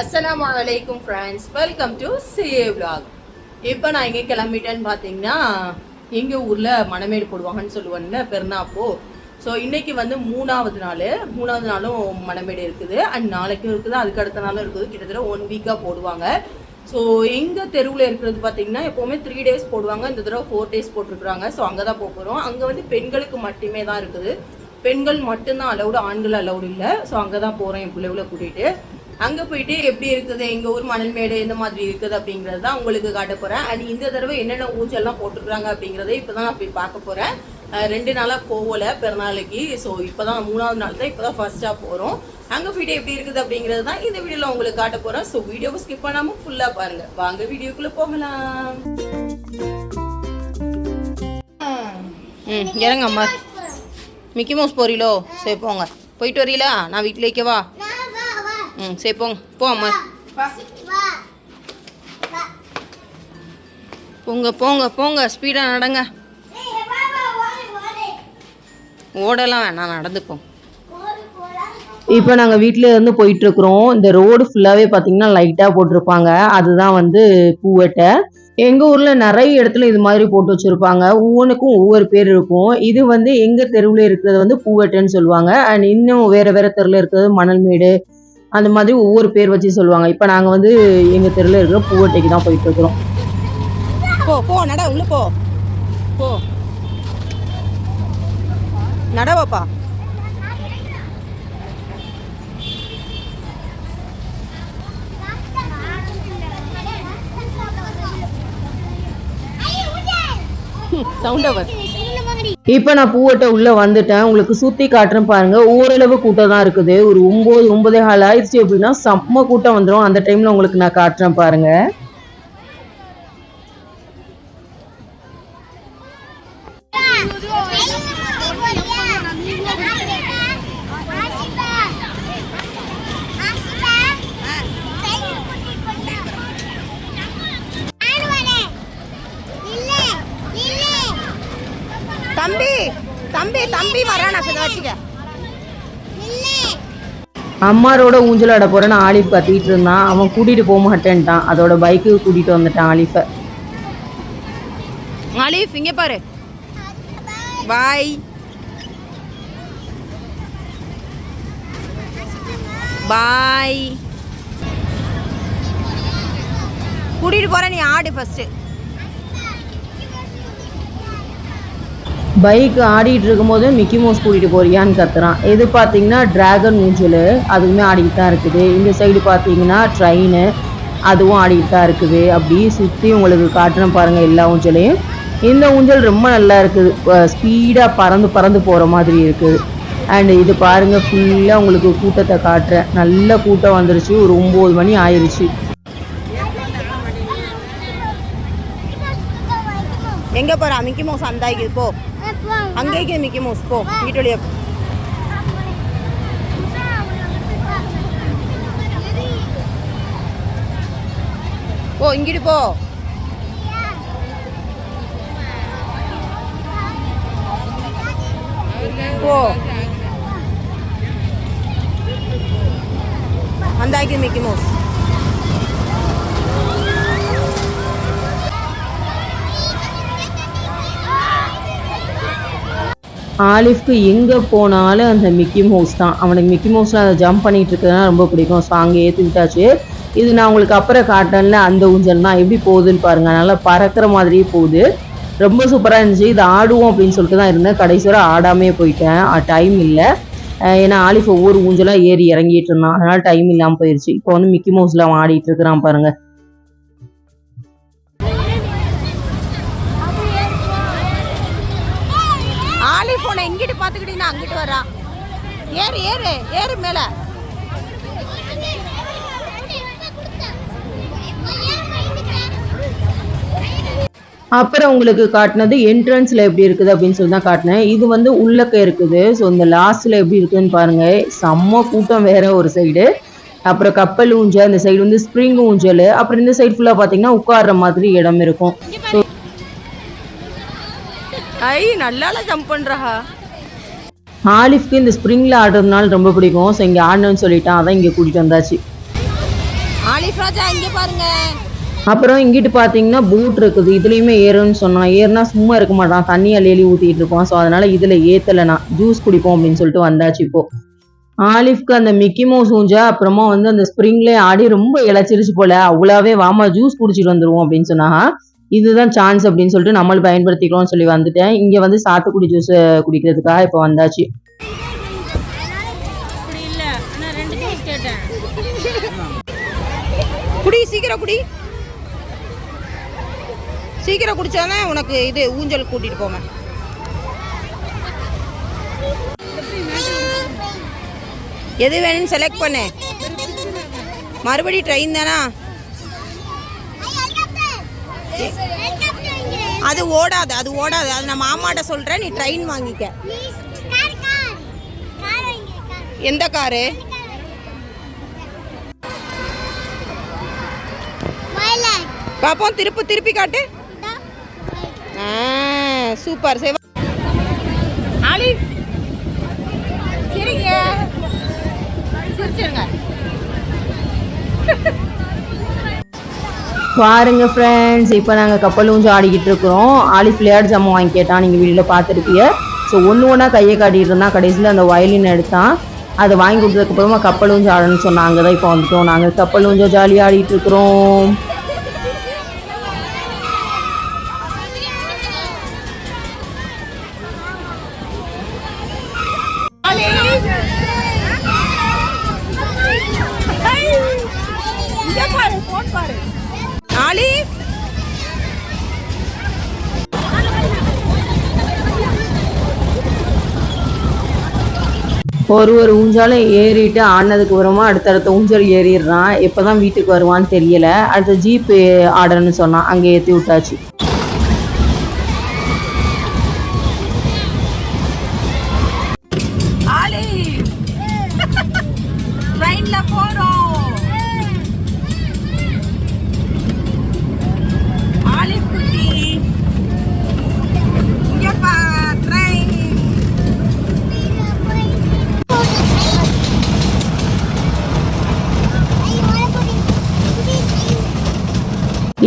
அஸ்லாம் வலைக்கும் friends welcome to CA vlog. இப்போ நான் எங்கே கிளம்பிட்டேன்னு பார்த்தீங்கன்னா எங்கள் ஊரில் மணமேடு போடுவாங்கன்னு சொல்லுவேன்ல பெருநாப்போ. ஸோ இன்றைக்கி வந்து மூணாவது நாள். மூணாவது நாளும் மணமேடு இருக்குது. அண்ட் நாளைக்கும் இருக்குது. அதுக்கு அடுத்த நாளும் இருக்குது. கிட்டத்தட்ட ஒன் வீக்காக போடுவாங்க. ஸோ எங்கள் தெருவில் இருக்கிறது பார்த்தீங்கன்னா எப்போவுமே த்ரீ டேஸ் போடுவாங்க. இந்த தடவை ஃபோர் டேஸ் போட்டிருக்கிறாங்க. ஸோ அங்கே தான் போக போகிறோம் அங்கே வந்து பெண்களுக்கு மட்டுமே தான் இருக்குது. பெண்கள் மட்டும்தான் அலௌடு ஆண்கள் அலௌடு இல்லை. ஸோ அங்கே தான் போகிறேன் என் பிள்ளைகளை கூட்டிகிட்டு அங்கே போயிட்டு எப்படி இருக்குது எங்கள் ஊர் மணல்மேடு எந்த மாதிரி இருக்குது அப்படிங்கிறது தான் உங்களுக்கு காட்ட போகிறேன் அண்ட் இந்த தடவை என்னென்ன ஊஞ்சல்லாம் போட்டுருக்காங்க அப்படிங்கிறத இப்போ தான் நான் போய் பார்க்க போகிறேன் ரெண்டு நாளாக போகல பிறநாளைக்கு. ஸோ இப்போ தான் மூணாவது நாள் தான் இப்போ தான் ஃபர்ஸ்ட்டாக போகிறோம் அங்கே போயிட்டு எப்படி இருக்குது அப்படிங்கிறது தான் இந்த வீடியோவில் உங்களுக்கு காட்ட போகிறேன் ஸோ வீடியோவை ஸ்கிப் பண்ணாமல் ஃபுல்லாக பாருங்கள் வாங்க வீடியோக்குள்ளே போகலாம். ம் இறங்க அம்மா. மிக்கி மவுஸ் போறீங்களோ சரி போங்க. போயிட்டு வரீங்களா நான் வீட்டில் வைக்கவா ம் சரி போங்க. போ அம்மா போங்க போங்க போங்க. ஸ்பீடாக நடங்க. ஓடலாம் வேணாம் நடந்துப்போம் இப்போ நாங்கள் வீட்டில் இருந்து போயிட்டு இருக்கிறோம் இந்த ரோடு ஃபுல்லாகவே பார்த்தீங்கன்னா லைட்டாக போட்டிருப்பாங்க. அதுதான் வந்து பூவட்டை. எங்கள் ஊரில் நிறைய இடத்துல இது மாதிரி போட்டு வச்சுருப்பாங்க. ஒவ்வொன்றுக்கும் ஒவ்வொரு பேர் இருக்கும். இது வந்து எங்கள் தெருவில் இருக்கிறது வந்து பூவட்டைன்னு சொல்லுவாங்க. அண்ட் இன்னும் வேறு வேறு தெருவில் இருக்கிறது மணல்மேடு அந்த மாதிரி ஒவ்வொரு பேர் வச்சு சொல்லுவாங்க. இப்போ நாங்கள் வந்து எங்கள் தெருவில் இருக்கிற பூவட்டைக்கு தான் போயிட்டு இருக்கிறோம். போ போ நட உள்ள போ. போ. நடவாப்பா சவுண்ட் அவர் இப்ப நான் பூவட்ட உள்ள வந்துட்டேன். உங்களுக்கு சுத்தி காட்டுறேன் பாருங்க. ஓரளவு கூட்டம் தான் இருக்குது. ஒரு ஒன்பது ஒன்பதே கால் ஆயிடுச்சு அப்படின்னா செம்ம கூட்டம் வந்துடும் அந்த டைம்ல உங்களுக்கு நான் காட்டுறேன் பாருங்க. Yeah. தம்பி வரானா சரி வச்சுக்க. அம்மாரோட ஊஞ்சல் ஆட போறேன்னு ஆலிஃப் இருந்தான். அவன் கூட்டிட்டு போக மாட்டேன்ட்டான். அதோட பைக்கு கூட்டிட்டு வந்துட்டான் ஆலிஃபை. ஆலிஃப் இங்க பாரு. பாய் பாய் கூட்டிட்டு போற நீ ஆடு ஃபர்ஸ்ட் பைக் ஆடிட்டு இருக்கும்போது மிக்கி மவுஸ் கூட்டிகிட்டு போறியான்னு கத்துறான். எது பார்த்தீங்கன்னா டிராகன் ஊஞ்சல் அதுவுமே ஆடிக்கிட்டு தான் இருக்குது. இந்த சைடு பார்த்தீங்கன்னா ட்ரெயின் அதுவும் ஆடிக்கிட்டு தான் இருக்குது. அப்படி சுற்றி உங்களுக்கு காட்டுறேன் பாருங்கள் எல்லா ஊஞ்சலையும். இந்த ஊஞ்சல் ரொம்ப நல்லா இருக்குது. ஸ்பீடாக பறந்து பறந்து போகிற மாதிரி இருக்குது. அண்ட் இது பாருங்கள் ஃபுல்லாக உங்களுக்கு கூட்டத்தை காட்டுறேன். நல்ல கூட்டம் வந்துருச்சு. ஒரு ஒம்பது மணி ஆயிடுச்சு எங்கே போறா? மிக்கி மவுஸ் அந்த போ. அங்கேக்கு மிக்கி மவுஸ் போ வீட்டு வழியா போ. போ இங்கிட்டு போ போ அந்தாய்க்கு மிக்கி மவுஸ் ஆலிஃப்க்கு எங்கே போனாலும் அந்த மிக்கி மவுஸ் தான். அவனுக்கு மிக்கி மவுஸில் அதை ஜம்ப் பண்ணிகிட்டு இருக்கிறதுனா ரொம்ப பிடிக்கும். ஸோ அங்கே ஏற்றிட்டாச்சு இது நான் உங்களுக்கு அப்புறம் காட்டேன்ல அந்த ஊஞ்சல் தான். எப்படி போகுதுன்னு பாருங்கள் நல்லா பறக்கிற மாதிரியே போகுது. ரொம்ப சூப்பராக இருந்துச்சு. இது ஆடுவோம் அப்படின்னு சொல்லிட்டு தான் இருந்தேன். கடைசி வரை ஆடாமே போயிட்டேன். டைம் இல்லை. ஏன்னா ஆலிஃப் ஒவ்வொரு ஊஞ்சலாக ஏறி இறங்கிட்டு இருந்தான். அதனால் டைம் இல்லாமல் போயிடுச்சு இப்போ வந்து மிக்கி மவுஸில் அவன் ஆடிட்டு இருக்கிறான் பாருங்கள் பார்த்துக்கிட்டீங்கன்னா அங்கிட்டு வரா. ஏறு ஏறு ஏறு மேலே. அப்புறம் உங்களுக்கு காட்டினது என்ட்ரன்ஸில் எப்படி இருக்குது அப்படின்னு சொல்லி தான் காட்டினேன். இது வந்து உள்ளக்க இருக்குது. ஸோ இந்த லாஸ்ட்டில் எப்படி இருக்குன்னு பாருங்க. செம்ம கூட்டம் வேற ஒரு சைடு அப்புறம் கப்பல் ஊஞ்சல் இந்த சைடு வந்து ஸ்ப்ரிங் ஊஞ்சல். அப்புறம் இந்த சைடு ஃபுல்லாக பார்த்தீங்கன்னா உட்கார்ற மாதிரி இடம் இருக்கும். ஸோ ஐ நல்லால ஜம்ப் பண்றா. ஆலிஃப்க்கு இந்த ஸ்ப்ரிங்கில் ஆடுறதுனால ரொம்ப பிடிக்கும். ஸோ இங்கே ஆடணும்னு சொல்லிட்டான் அதான் இங்கே கூட்டிகிட்டு வந்தாச்சு. ஆலிஃப் ராஜா இங்க பாருங்க. அப்புறம் இங்கிட்டு பார்த்தீங்கன்னா பூட் இருக்குது. இதுலேயுமே ஏறுன்னு சொன்னான் ஏறுனா சும்மா இருக்க மாட்டான். தண்ணி அள்ளி அள்ளி ஊற்றிட்டு இருப்பான். ஸோ அதனால இதில் ஏற்றலை நான். ஜூஸ் குடிப்போம் அப்படின்னு சொல்லிட்டு வந்தாச்சு இப்போ. ஆலிஃப்க்கு அந்த மிக்கி மவுஸ் ஊஞ்சா அப்புறமா வந்து அந்த ஸ்ப்ரிங்லேயே ஆடி ரொம்ப இழைச்சிருச்சு போல. அவ்வளோவே வாமா ஜூஸ் குடிச்சிட்டு வந்துருவோம் அப்படின்னு சொன்னாங்க. இதுதான் சான்ஸ் அப்படின்னு சொல்லிட்டு நம்மளும் பயன்படுத்திக்கலாம்னு சொல்லி வந்துட்டேன். இங்கே வந்து சாத்துக்குடி ஜூஸ் குடிக்கிறதுக்காக இப்போ வந்தாச்சு. குடி சீக்கிரம் குடி. சீக்கிரம் குடிச்சாதான் உனக்கு இது ஊஞ்சல் கூட்டிட்டு போவேன். எது வேணும்னு செலக்ட் பண்ணு. மறுபடி ட்ரெயின் தானா? அது ஓடாது அது ஓடாது. அது நான் மாமாட்ட சொல்றேன் நீ ட்ரெயின் வாங்கிக்க. எந்த காரு பாப்போம் திருப்பி திருப்பி காட்டு. சூப்பர். சேவா ஆலிஃப் சரிங்க. சிரிச்சிருங்க. பாருங்க ஃப்ரெண்ட்ஸ் இப்போ நாங்கள் கப்பல் ஊஞ்சல் ஆடிக்கிட்டு இருக்கிறோம். ஆலி விளையாட்டு ஜாமான் வாங்கி கேட்டான் நீங்கள் வீடியோவில் பார்த்துருப்பீங்க. ஸோ ஒன்று ஒன்றா கையை காட்டிட்டு இருந்தான். கடைசியில் அந்த வயலின் எடுத்தான். அதை வாங்கி கொடுத்ததுக்கப்புறமா கப்பல் ஊஞ்சல் ஆடணும்னு சொன்னாங்க. தான் இப்போ வந்துட்டோம். நாங்கள் கப்பல் ஊஞ்சல் ஜாலியாக ஆடிட்டு இருக்கிறோம். ஒரு ஒரு ஊஞ்சாலும் ஏறிட்டு ஆடினதுக்கு அப்புறமா அடுத்தடுத்த ஊஞ்சல் ஏறிடுறான். எப்போ தான் வீட்டுக்கு வருவான்னு தெரியல. அடுத்த ஜீப்பு ஆர்டர்னு சொன்னான். அங்கே ஏற்றி விட்டாச்சு.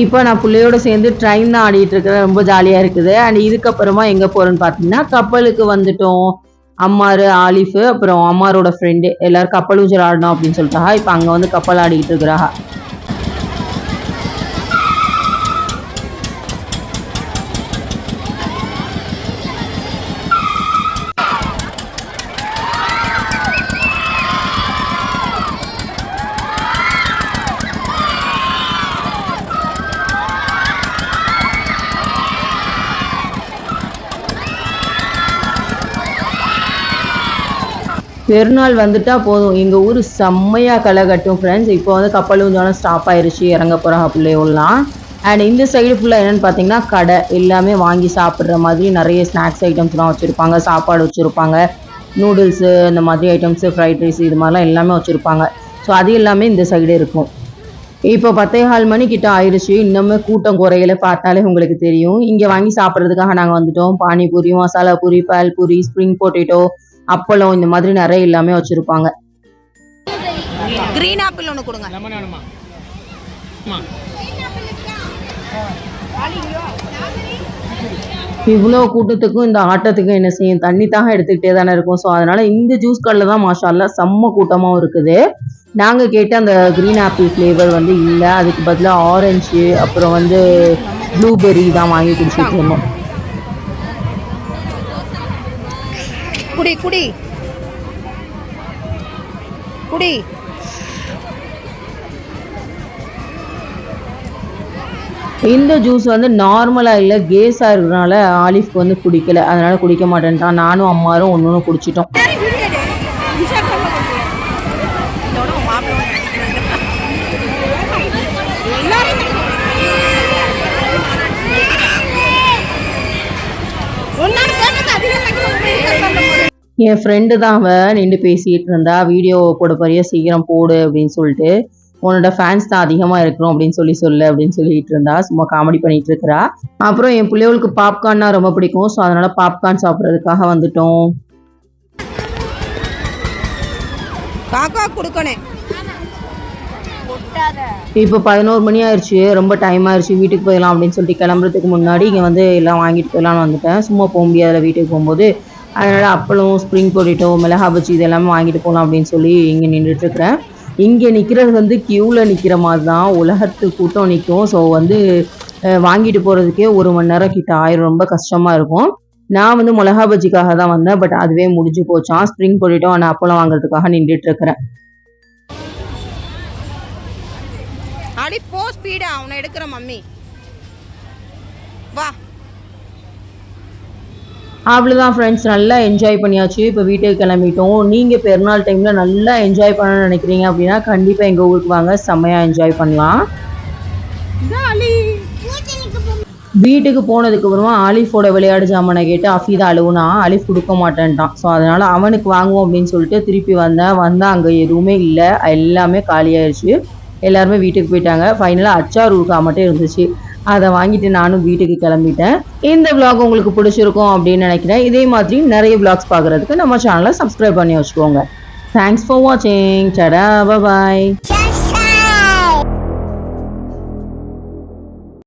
இப்போ நான் பிள்ளையோட சேர்ந்து ட்ரெயின் தான் ஆடிட்டு இருக்கிறேன். ரொம்ப ஜாலியாக இருக்குது. அண்ட் இதுக்கப்புறமா எங்கே போகிறோன்னு பார்த்தீங்கன்னா கப்பலுக்கு வந்துட்டோம். அம்மாரு ஆலிஃபு அப்புறம் அம்மாரோட ஃப்ரெண்டு எல்லாரும் கப்பல் ஊஞ்சல் ஆடணும் அப்படின்னு சொல்லிட்டாங்க இப்போ அங்கே வந்து கப்பல் ஆடிக்கிட்டு இருக்கிறாங்க பெருநாள் வந்துட்டா போதும். எங்கள் ஊர் செம்மையாக களை கட்டும் ஃப்ரெண்ட்ஸ் இப்போ வந்து கப்பல் ஊஞ்சாலும் ஸ்டாப் ஆயிருச்சு இறங்க போகிறாங்க பிள்ளைகள்லாம். அண்ட் இந்த சைடு ஃபுல்லாக என்னென்னு பார்த்தீங்கன்னா கடை எல்லாமே வாங்கி சாப்பிட்ற மாதிரி நிறைய ஸ்நாக்ஸ் ஐட்டம்ஸ்லாம் வச்சுருப்பாங்க. சாப்பாடு வச்சுருப்பாங்க. நூடுல்ஸு இந்த மாதிரி ஐட்டம்ஸு ஃப்ரைட் ரைஸ் இது மாதிரிலாம் எல்லாமே வச்சுருப்பாங்க. ஸோ அது எல்லாமே இந்த சைடு இருக்கும். இப்போ பத்தே கால் மணி கிட்ட ஆயிடுச்சு இன்னுமே கூட்டம் குறையில. பார்த்தாலே உங்களுக்கு தெரியும். இங்கே வாங்கி சாப்பிட்றதுக்காக நாங்கள் வந்துட்டோம். பானிபூரி மசாலா பூரி பால் பூரி ஸ்ப்ரிங் பொட்டேட்டோ அப்பளம் இந்த மாதிரி நிறைய எல்லாமே வச்சுருப்பாங்க. கிரீன் ஆப்பிள் ஒன்று கொடுங்க. லெமன் வேணுமா? அம்மா இவ்வளோ கூட்டத்துக்கும் இந்த ஆட்டத்துக்கும் என்ன செய்யும்? தண்ணி தான் எடுத்துக்கிட்டே தானே இருக்கும். ஸோ அதனால இந்த ஜூஸ் கடையில் தான் மாஷால்லா செம்ம கூட்டமாகவும் இருக்குது. நாங்கள் கேட்ட அந்த க்ரீன் ஆப்பிள் ஃப்ளேவர் வந்து இல்லை. அதுக்கு பதிலாக ஆரஞ்சு அப்புறம் வந்து ப்ளூபெர்ரி தான் வாங்கி குடிச்சிட்டு இருந்தோம். குடி குடி. குடி. இந்த ஜூஸ் வந்து நார்மலாக இல்லை கேஸாக இருக்கிறனால ஆலிஃப்க்கு வந்து குடிக்கலை. அதனால் குடிக்க மாட்டேன்ட்டான் நானும் அம்மாரும் ஒன்று ஒன்று குடிச்சிட்டோம். என் ஃப்ரெண்டு தான் அவன் நின்று பேசிகிட்டு இருந்தா வீடியோ போட போறியா? சீக்கிரம் போடு அப்படின்னு சொல்லிட்டு உன்னோட ஃபேன்ஸ் தான் அதிகமாக இருக்கிறோம் அப்படின்னு சொல்லி சொல்லு அப்படின்னு சொல்லிட்டு இருந்தா சும்மா காமெடி பண்ணிட்டு இருக்கிறா. அப்புறம் என் பிள்ளைகளுக்கு பாப்கார்ன்னா ரொம்ப பிடிக்கும். ஸோ அதனால பாப்கார்ன் சாப்பிட்றதுக்காக வந்துட்டோம். காக்கா கொடுக்கணும். இப்போ பதினோரு மணி ஆயிடுச்சு ரொம்ப டைம் ஆயிடுச்சு வீட்டுக்கு போயிடலாம் அப்படின்னு சொல்லிட்டு கிளம்புறதுக்கு முன்னாடி இங்கே வந்து எல்லாம் வாங்கிட்டு போயிடலாம்னு வந்துட்டேன். சும்மா போக முடியாதுல வீட்டுக்கு போகும்போது. அதனால் அப்பளம் ஸ்ப்ரிங் பொட்டேட்டோ மிளகா பஜ்ஜி இதெல்லாமே வாங்கிட்டு போகலாம் அப்படின்னு சொல்லி இங்கே நின்றுட்டுருக்கிறேன் இங்கே நிற்கிறது வந்து க்யூவில் நிற்கிற மாதிரி தான் உலகத்து கூட்டம் நிற்கும் ஸோ வந்து வாங்கிட்டு போகிறதுக்கே ஒரு மணி நேரம் கிட்ட ஆயிரம். ரொம்ப கஷ்டமாக இருக்கும். நான் வந்து மிளகா பஜ்ஜிக்காக தான் வந்தேன். பட் அதுவே முடிஞ்சு போச்சான் ஸ்ப்ரிங் பொடிட்டோ நான் அப்பளம் வாங்குறதுக்காக நின்றுட்டு இருக்கிறேன். அடி போ ஸ்பீடா அவனை எடுக்கிற மம்மி. வா. அவ்வளோதான் ஃப்ரெண்ட்ஸ் நல்லா என்ஜாய் பண்ணியாச்சு. இப்போ வீட்டுக்கு கிளம்பிட்டோம். நீங்கள் பெருநாள் டைமில் நல்லா என்ஜாய் பண்ணணும்னு நினைக்கிறீங்க அப்படின்னா கண்டிப்பாக எங்கள் ஊருக்கு வாங்க. செம்மையாக என்ஜாய் பண்ணலாம். வீட்டுக்கு போனதுக்கு அப்புறமா ஆலிஃபோட விளையாடு ஜாமானை கேட்டு அஃபீதா அழுவுனா அலிஃப் கொடுக்க மாட்டேன்ட்டான். ஸோ அதனால் அவனுக்கு வாங்குவோம் அப்படின்னு சொல்லிட்டு திருப்பி வந்தேன். வந்தால் அங்கே எதுவுமே இல்லை. எல்லாமே காலியாயிருச்சு. எல்லாருமே வீட்டுக்கு போயிட்டாங்க. ஃபைனலாக அச்சார் ஊருக்கா மட்டும் இருந்துச்சு. அதை வாங்கிட்டு நானும் வீட்டுக்கு கிளம்பிட்டேன். இந்த விளாக் உங்களுக்கு பிடிச்சிருக்கும் அப்படின்னு நினைக்கிறேன். இதே மாதிரி நிறைய விளாக்ஸ் பார்க்குறதுக்கு நம்ம சேனலை சப்ஸ்கிரைப் பண்ணி வச்சுக்கோங்க. தேங்க்ஸ் ஃபார் வாட்சிங் சடா பாய்